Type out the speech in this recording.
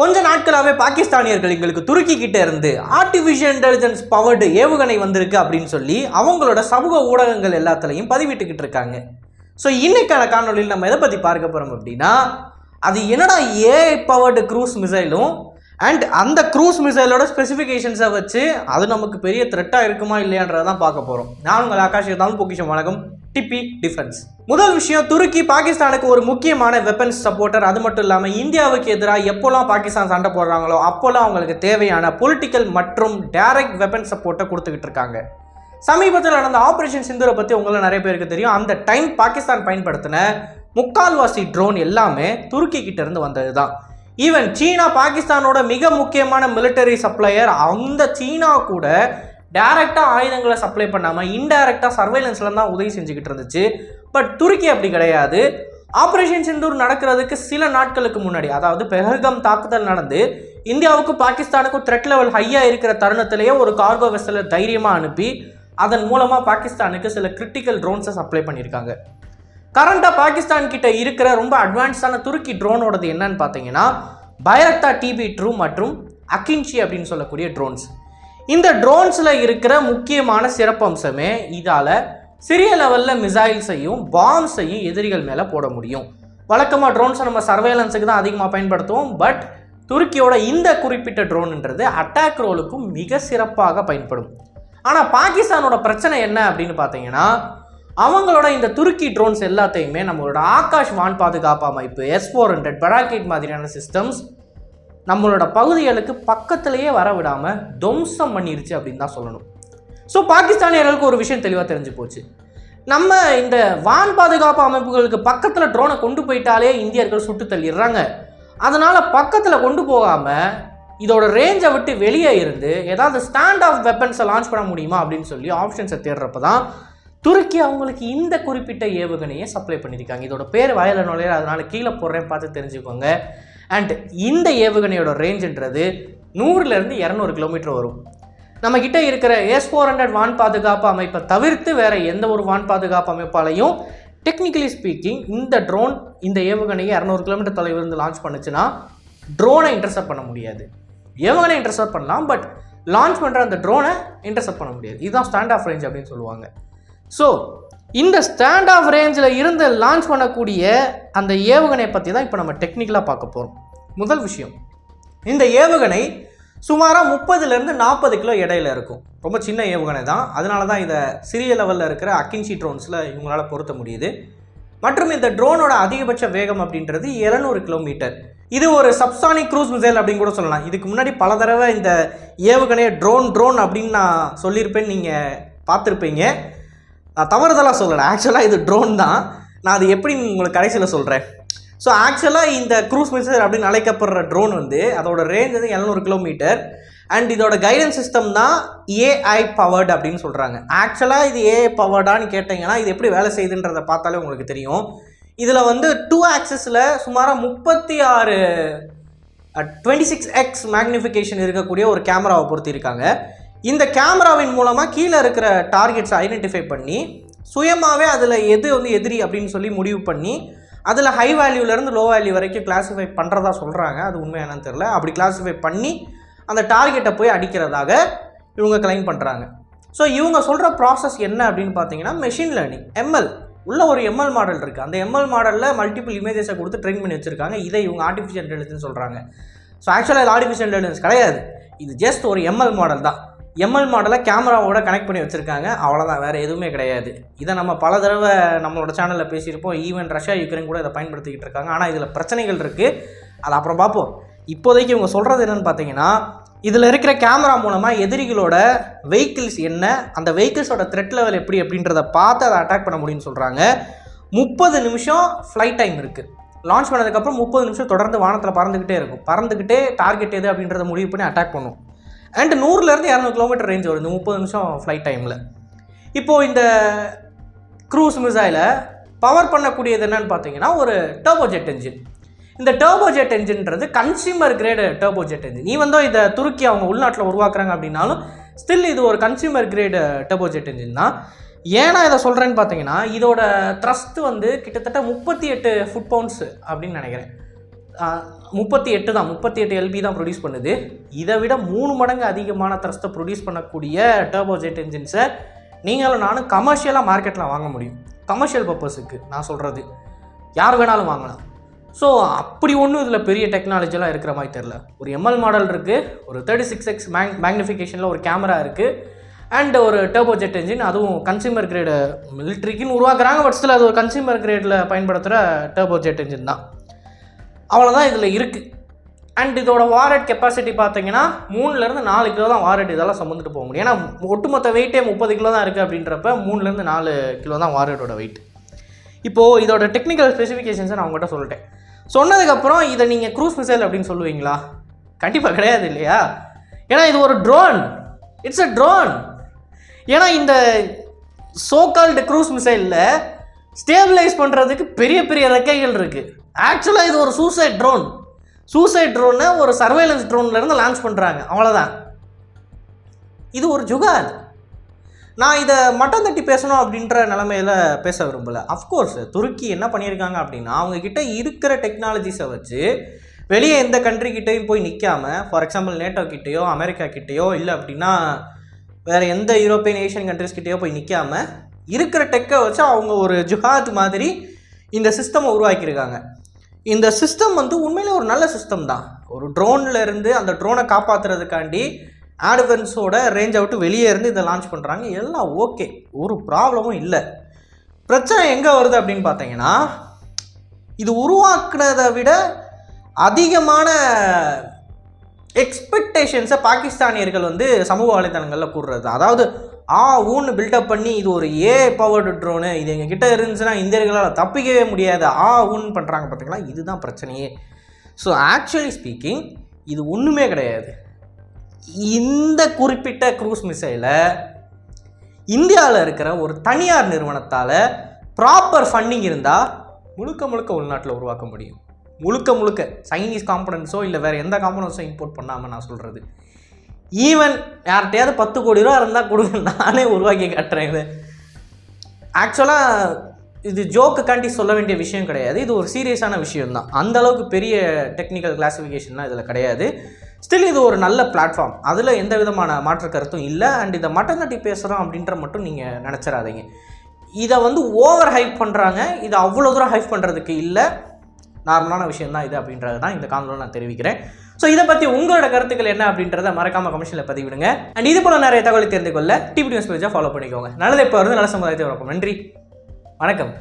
கொஞ்ச நாட்களாகவே பாகிஸ்தானியர்கள் எங்களுக்கு துருக்கி கிட்ட இருந்து ஆர்டிஃபிஷியல் இன்டெலிஜென்ஸ் பவர்டு ஏவுகணை வந்திருக்கு அப்படின்னு சொல்லி அவங்களோட சமூக ஊடகங்கள் எல்லாத்துலேயும் பதிவிட்டுக்கிட்டு இருக்காங்க. ஸோ இன்னைக்கான காணொலியில் நம்ம எதை பற்றி பார்க்க போகிறோம் அப்படின்னா அது என்னடா ஏ பவர்டு க்ரூஸ் மிசைலும் அண்ட் அந்த க்ரூஸ் மிசைலோட ஸ்பெசிஃபிகேஷன்ஸை வச்சு அது நமக்கு பெரிய த்ரெட்டாக இருக்குமா இல்லையான்றதான் பார்க்க போகிறோம் நான் உங்கள் ஆகாஷ் தான் பொக்கிஷம். வணக்கம். டிப்பி டிஃபென்ஸ். முதல் விஷயம் துருக்கி பாகிஸ்தானுக்கு ஒரு முக்கியமான வெப்பன்ஸ் சப்போர்ட்டர் அது மட்டும் இல்லாமல் இந்தியாவுக்கு எதிராக எப்போல்லாம் பாகிஸ்தான் சண்டை போடுறாங்களோ அப்போல்லாம் அவங்களுக்கு தேவையான பொலிட்டிக்கல் மற்றும் டைரக்ட் வெப்பன் சப்போர்ட்டை கொடுத்துக்கிட்டு இருக்காங்க. சமீபத்தில் நடந்த ஆப்ரேஷன் சிந்தூரை பற்றி உங்களை நிறைய பேருக்கு தெரியும். அந்த டைம் பாகிஸ்தான் பயன்படுத்தின முக்கால்வாசி ட்ரோன் எல்லாமே துருக்கி கிட்ட இருந்து வந்தது தான் ஈவன் சீனா பாகிஸ்தானோட மிக முக்கியமான மிலிட்டரி சப்ளையர் அந்த சீனா கூட டேரெக்டாக ஆயுதங்களை சப்ளை பண்ணாமல் இன்டைரக்டாக சர்வைலன்ஸில் தான் உதவி செஞ்சுக்கிட்டு இருந்துச்சு. பட் துருக்கி அப்படி கிடையாது. ஆப்ரேஷன் சிந்தூர் நடக்கிறதுக்கு சில நாட்களுக்கு முன்னாடி அதாவது பெஹல்காம் தாக்குதல் நடந்து இந்தியாவுக்கும் பாகிஸ்தானுக்கும் த்ரெட் லெவல் ஹையாக இருக்கிற தருணத்திலேயே ஒரு கார்கோ வெசலை தைரியமாக அனுப்பி அதன் மூலமாக பாகிஸ்தானுக்கு சில கிரிட்டிக்கல் ட்ரோன்ஸை சப்ளை பண்ணியிருக்காங்க. கரண்ட்டாக பாகிஸ்தான் கிட்ட இருக்கிற ரொம்ப அட்வான்ஸான துருக்கி ட்ரோனோடது என்னன்னு பார்த்தீங்கன்னா பயரக்தா டிபி ட்ரூ மற்றும் அகின்ஷி அப்படின்னு சொல்லக்கூடிய ட்ரோன்ஸ் இந்த ட்ரோன்ஸில் இருக்கிற முக்கியமான சிறப்பம்சமே இதால் சிறிய லெவலில் மிசைல்ஸையும் பாம்ஸையும் எதிரிகள் மேலே போட முடியும். வழக்கமாக ட்ரோன்ஸை நம்ம சர்வேலன்ஸுக்கு தான் அதிகமாக பயன்படுத்துவோம். பட் துருக்கியோட இந்த குறிப்பிட்ட ட்ரோனுன்றது அட்டாக் ரோலுக்கும் மிக சிறப்பாக பயன்படும். ஆனால் பாகிஸ்தானோட பிரச்சனை என்ன அப்படின்னு பார்த்தீங்கன்னா அவங்களோட இந்த துருக்கி ட்ரோன்ஸ் எல்லாத்தையுமே நம்மளோட ஆகாஷ் வான் பாதுகாப்பு அமைப்பு எஸ் ஃபோர் ஹண்ட்ரட் பெராக்கிட் மாதிரியான சிஸ்டம்ஸ் நம்மளோட பகுதிகளுக்கு பக்கத்திலேயே வர விடாமல் துவம்சம் பண்ணிருச்சு அப்படின்னு தான் சொல்லணும். ஸோ பாகிஸ்தானியர்களுக்கு ஒரு விஷயம் தெளிவாக தெரிஞ்சு போச்சு. நம்ம இந்த வான் பாதுகாப்பு அமைப்புகளுக்கு பக்கத்தில் ட்ரோனை கொண்டு போயிட்டாலே இந்தியர்கள் சுட்டு தள்ளிடுறாங்க. அதனால் பக்கத்தில் கொண்டு போகாமல் இதோட ரேஞ்சை விட்டு வெளியே இருந்து ஏதாவது ஸ்டாண்ட் ஆஃப் வெப்பன்ஸை லான்ச் பண்ண முடியுமா அப்படின்னு சொல்லி ஆப்ஷன்ஸை தேடுறப்ப தான் துருக்கி அவங்களுக்கு இந்த குறிப்பிட்ட ஏவுகணையை சப்ளை பண்ணியிருக்காங்க. இதோட பேர் வயல நுழையிற அதனால் கீழே போடுறேன் பார்த்து தெரிஞ்சுக்கோங்க. அண்ட் இந்த ஏவுகணையோட ரேஞ்சுன்றது நூறுலேருந்து இரநூறு கிலோமீட்டர் வரும். நம்ம கிட்ட இருக்கிற எஸ் ஃபோர் ஹண்ட்ரட் வான் பாதுகாப்பு அமைப்பை தவிர்த்து வேற எந்த ஒரு வான் பாதுகாப்பு அமைப்பாலையும் டெக்னிக்கலி ஸ்பீக்கிங் இந்த ட்ரோன் இந்த ஏவுகணையை இரநூறு கிலோமீட்டர் தொலைவிலிருந்து லான்ச் பண்ணுச்சுன்னா ட்ரோனை இன்டர்செப்ட் பண்ண முடியாது. ஏவுகணை இன்டர்செப்ட் பண்ணலாம் பட் லான்ச் பண்ணுற அந்த ட்ரோனை இன்டர்செப்ட் பண்ண முடியாது. இதுதான் ஸ்டாண்ட் ஆஃப் ரேஞ்ச் அப்படின்னு சொல்லுவாங்க. ஸோ இந்த ஸ்டாண்ட் ஆஃப் ரேஞ்சில் இருந்து லான்ச் பண்ணக்கூடிய அந்த ஏவுகணையை பற்றி தான் இப்போ நம்ம டெக்னிக்கலாக பார்க்க போகிறோம் முதல் விஷயம் இந்த ஏவுகணை சுமாராக முப்பதுலேருந்து நாற்பது கிலோ இடையில இருக்கும். ரொம்ப சின்ன ஏவுகணை தான். அதனால தான் இதை சிறிய லெவலில் இருக்கிற அக்கின்சி ட்ரோன்ஸில் இவங்களால் பொருத்த முடியுது. மற்றும் இந்த ட்ரோனோட அதிகபட்ச வேகம் அப்படின்றது 700 கிலோமீட்டர் இது ஒரு சப்சானிக் க்ரூஸ் மிசைல் அப்படின்னு கூட சொல்லலாம். இதுக்கு முன்னாடி பல தடவை இந்த ஏவுகணையை ட்ரோன் ட்ரோன் அப்படின்னு நான் சொல்லியிருப்பேன்னு நீங்கள் பார்த்துருப்பீங்க. நான் தவறுதலாக சொல்லலை. ஆக்சுவலாக இது ட்ரோன் தான். நான் அது எப்படி உங்களுக்கு கடைசியில் சொல்கிறேன் ஸோ ஆக்சுவலாக இந்த க்ரூஸ் மிசைல் அப்படின்னு அழைக்கப்படுற ட்ரோன் வந்து அதோட ரேஞ்ச் வந்து எழுநூறு கிலோமீட்டர் அண்ட் இதோட கைடன்ஸ் சிஸ்டம் தான் ஏஐ பவர்டு அப்படின்னு சொல்கிறாங்க ஆக்சுவலாக இது ஏஐ பவர்டான்னு கேட்டிங்கன்னா இது எப்படி வேலை செய்யுதுன்றதை பார்த்தாலே உங்களுக்கு தெரியும். இதில் வந்து டூ ஆக்சஸில் சுமாராக முப்பத்தி ஆறு டுவெண்ட்டி சிக்ஸ் எக்ஸ் மேக்னிஃபிகேஷன் இருக்கக்கூடிய ஒரு கேமராவை பொருத்தியிருக்காங்க இந்த கேமராவின் மூலமாக கீழே இருக்கிற டார்கெட்ஸை ஐடென்டிஃபை பண்ணி சுயமாகவே அதில் எது வந்து எதிரி அப்படின்னு சொல்லி முடிவு பண்ணி அதில் ஹை வேல்யூலேருந்து லோ வேல்யூ வரைக்கும் கிளாஸிஃபை பண்ணுறதா சொல்கிறாங்க அது உண்மையானு தெரில அப்படி கிளாஸிஃபை பண்ணி அந்த டார்கெட்டை போய் அடிக்கிறதாக இவங்க கிளைம் பண்ணுறாங்க ஸோ இவங்க சொல்கிற ப்ராசஸ் என்ன அப்படின்னு பார்த்தீங்கன்னா மெஷின் லேர்னிங் எம்எல் உள்ள ஒரு எம்எல் மாடல் இருக்குது அந்த எம்எல் மாடலில் மல்டிபிள் இமேஜஸை கொடுத்து ட்ரெயின் பண்ணி வச்சுருக்காங்க. இதை இவங்க ஆர்டிஃபிஷியல் இன்டெலிஜென்ஸ் சொல்கிறாங்க ஸோ ஆக்சுவலாக இது ஆர்டிஃபிஷியல் இன்டெலிஜென்ஸ் கிடையாது. இது ஜஸ்ட் ஒரு எம்எல் மாடல் தான். எம்எல் மாடலை கேமராவோட கனெக்ட் பண்ணி வச்சுருக்காங்க. அவ்வளோதான் வேறு எதுவுமே கிடையாது. இதை நம்ம பல தடவை நம்மளோட சேனலில் பேசியிருப்போம். ஈவன் ரஷ்யா யுக்ரைன் கூட இதை பயன்படுத்திக்கிட்டு இருக்காங்க. ஆனால் இதில் பிரச்சனைகள் இருக்குது அதை அப்புறம் பார்ப்போம். இப்போதைக்கு இவங்க சொல்கிறது என்னென்னு பார்த்தீங்கன்னா இதில் இருக்கிற கேமரா மூலமாக எதிரிகளோட வெஹிக்கிள்ஸ் என்ன அந்த வெஹிக்கிள்ஸோட த்ரெட் லெவல் எப்படி அப்படின்றத பார்த்து அதை அட்டாக் பண்ண முடியும்னு சொல்கிறாங்க முப்பது நிமிஷம் ஃப்ளைட் டைம் இருக்குது லான்ச் பண்ணதுக்கப்புறம் முப்பது நிமிஷம் தொடர்ந்து வானத்தில் பறந்துக்கிட்டே இருக்கும். பறந்துக்கிட்டே டார்கெட் எது அப்படின்றத முடிவு பண்ணி அட்டாக் பண்ணும். அண்ட் நூறுலேருந்து இரநூறு கிலோமீட்டர் ரேஞ்ச் வருது. முப்பது நிமிஷம் ஃப்ளைட் டைமில் இப்போது இந்த க்ரூஸ் மிசைலை பவர் பண்ணக்கூடியது என்னன்னு பார்த்தீங்கன்னா ஒரு டர்போஜெட் என்ஜின் இந்த டர்போஜெட் என்ஜின்றது கன்சியூமர் கிரேடு டர்போஜெட் என்ஜின் நீ வந்து இதை துருக்கி அவங்க உள்நாட்டில் உருவாக்குறாங்க அப்படின்னாலும் ஸ்டில் இது ஒரு கன்சியூமர் கிரேடு டர்போஜெட் என்ஜின் தான். ஏன்னா இதை சொல்கிறேன்னு பார்த்தீங்கன்னா இதோட த்ரஸ்ட் வந்து கிட்டத்தட்ட முப்பத்தி எட்டு ஃபுட் பவுண்ட்ஸு அப்படின்னு நினைக்கிறேன். முப்பத்தி எட்டு தான் முப்பத்தி எட்டு எல்பி தான் ப்ரொடியூஸ் பண்ணுது. இதை விட மூணு மடங்கு அதிகமான த்ரஸ்ட்டை ப்ரொடியூஸ் பண்ணக்கூடிய டர்போஜெட் என்ஜின்ஸை நீங்களும் நானும் கமர்ஷியலாக மார்க்கெட்டில் வாங்க முடியும். கமர்ஷியல் பர்பஸுக்கு நான் சொல்கிறது யார் வேணாலும் வாங்கலாம். ஸோ அப்படி ஒன்றும் இதில் பெரிய டெக்னாலஜிலாம் இருக்கிற மாதிரி தெரில ஒரு எம்எல் மாடல் இருக்குது ஒரு தேர்ட்டி சிக்ஸ் எக்ஸ் மேங் மேக்னிஃபிகேஷனில் ஒரு கேமரா இருக்குது அண்ட் ஒரு டர்போஜெட் என்ஜின் அதுவும் கன்சியூமர் கிரேடு மிலிட்ரிக்குன்னு உருவாக்குறாங்க பட் ஸ்டில் அது ஒரு கன்சியூமர் கிரேடில் பயன்படுத்துகிற டர்போஜெட் என்ஜின் தான். அவ்வளோதான் இதில் இருக்குது அண்ட் இதோட வாரட் கெப்பாசிட்டி பார்த்தீங்கன்னா மூணுலேருந்து நாலு கிலோ தான் வாரட் இதெல்லாம் சுமந்துட்டு போக முடியும். ஏன்னா ஒட்டுமொத்த வெயிட்டே முப்பது கிலோ தான் இருக்குது அப்படின்றப்ப மூணுலேருந்து நாலு கிலோ தான் வாரட்டோட வெயிட் இப்போது இதோட டெக்னிக்கல் ஸ்பெசிஃபிகேஷன்ஸை நான் உங்கள்கிட்ட சொல்லிட்டேன். சொன்னதுக்கப்புறம் இதை நீங்கள் க்ரூஸ் மிசைல் அப்படின்னு சொல்லுவீங்களா? கண்டிப்பாக கிடையாது இல்லையா? ஏன்னா இது ஒரு ட்ரோன் இட்ஸ் அ ட்ரோன் ஏன்னா இந்த சோகால்டு க்ரூஸ் மிசைலில் ஸ்டேபிளைஸ் பண்ணுறதுக்கு பெரிய பெரிய ரெக்கைகள் இருக்குது ஆக்சுவலாக இது ஒரு சூசைட் ட்ரோன் சூசைட் ட்ரோனை ஒரு சர்வேலன்ஸ் ட்ரோன்லேருந்து லான்ச் பண்ணுறாங்க அவ்வளோதான் இது ஒரு ஜுகாத் நான் இதை மட்டம் தட்டி பேசணும் அப்படின்ற நிலமையில பேச விரும்பலை. அஃப்கோர்ஸ் துருக்கி என்ன பண்ணியிருக்காங்க அப்படின்னா அவங்கக்கிட்ட இருக்கிற டெக்னாலஜிஸை வச்சு வெளியே எந்த கண்ட்ரி கிட்டேயும் போய் நிற்காம ஃபார் எக்ஸாம்பிள் நேட்டோ கிட்டேயோ அமெரிக்கா கிட்டேயோ இல்லை அப்படின்னா வேறு எந்த யூரோப்பியன் ஏஷியன் கண்ட்ரிஸ் கிட்டேயோ போய் நிற்காம இருக்கிற டெக்கை வச்சு அவங்க ஒரு ஜுஹாத் மாதிரி இந்த சிஸ்டமை உருவாக்கியிருக்காங்க. இந்த சிஸ்டம் வந்து உண்மையிலே ஒரு நல்ல சிஸ்டம் தான். ஒரு ட்ரோன்ல இருந்து அந்த ட்ரோனை காப்பாற்றுறதுக்காண்டி ஆட்வென்ஸோட ரேஞ்சை விட்டு வெளியே இருந்து இதை லான்ச் பண்ணுறாங்க எல்லாம் ஓகே ஒரு ப்ராப்ளமும் இல்லை. பிரச்சனை எங்கே வருது அப்படின்னு பார்த்தீங்கன்னா இது உருவாக்குனதை விட அதிகமான எக்ஸ்பெக்டேஷன்ஸை பாகிஸ்தானியர்கள் வந்து சமூக வலைதளங்களில் கூடுறது அதாவது ஆ ஊன்னு பில்டப் பண்ணி இது ஒரு ஏ பவர்டு ட்ரோனு இது எங்கள் கிட்டே இருந்துச்சுன்னா இந்தியர்களால் தப்பிக்கவே முடியாது. ஆ ஊன்னு பண்ணுறாங்க பார்த்தீங்களா இதுதான் பிரச்சனையே. ஸோ ஆக்சுவலி ஸ்பீக்கிங் இது ஒன்றுமே கிடையாது. இந்த குறிப்பிட்ட க்ரூஸ் மிசைலை இந்தியாவில் இருக்கிற ஒரு தனியார் நிறுவனத்தால் ப்ராப்பர் ஃபண்டிங் இருந்தால் முழுக்க முழுக்க உள்நாட்டில் உருவாக்க முடியும். முழுக்க முழுக்க சைனீஸ் காம்பனன்ஸோ இல்லை வேறு எந்த காம்பனன்ஸோ இம்போர்ட் பண்ணாமல் நான் சொல்கிறது ஈவன் யார்கிட்டயாவது பத்து கோடி ரூபா இருந்தால் கொடுங்க. நானே உருவாக்கி காட்டுறேன் இது. ஆக்சுவலாக இது ஜோக்குக்காண்டி சொல்ல வேண்டிய விஷயம் கிடையாது. இது ஒரு சீரியஸான விஷயம் தான் அந்தளவுக்கு பெரிய டெக்னிக்கல் கிளாஸிஃபிகேஷன்லாம் இதில் கிடையாது. ஸ்டில் இது ஒரு நல்ல பிளாட்ஃபார்ம் அதில் எந்த விதமான மாற்று கருத்தும் இல்லை. அண்ட் இதை மட்டன் தட்டி பேசுகிறோம் அப்படின்ற மட்டும் நீங்கள் நினச்சிடாதீங்க இதை வந்து ஓவர் ஹைப் பண்ணுறாங்க இதை அவ்வளோ தூரம் ஹைப் பண்ணுறதுக்கு இல்லை. நார்மலான விஷயம் தான் இது அப்படின்றது தான் இந்த காணொலியில் நான் தெரிவிக்கிறேன். ஸோ இதை பற்றி உங்களோட கருத்துக்கள் என்ன அப்படின்றத மறக்காம கமிஷனில் பதிவிடுங்க. அண்ட் இது போல நிறைய தகவலை தெரிந்து கொள்ள டிவி நியூஸ் பேஜாக ஃபாலோ பண்ணிக்கோங்க. நல்லது இப்போ வந்து நல்ல சமுதாயத்தை வணக்கம் நன்றி. வணக்கம்.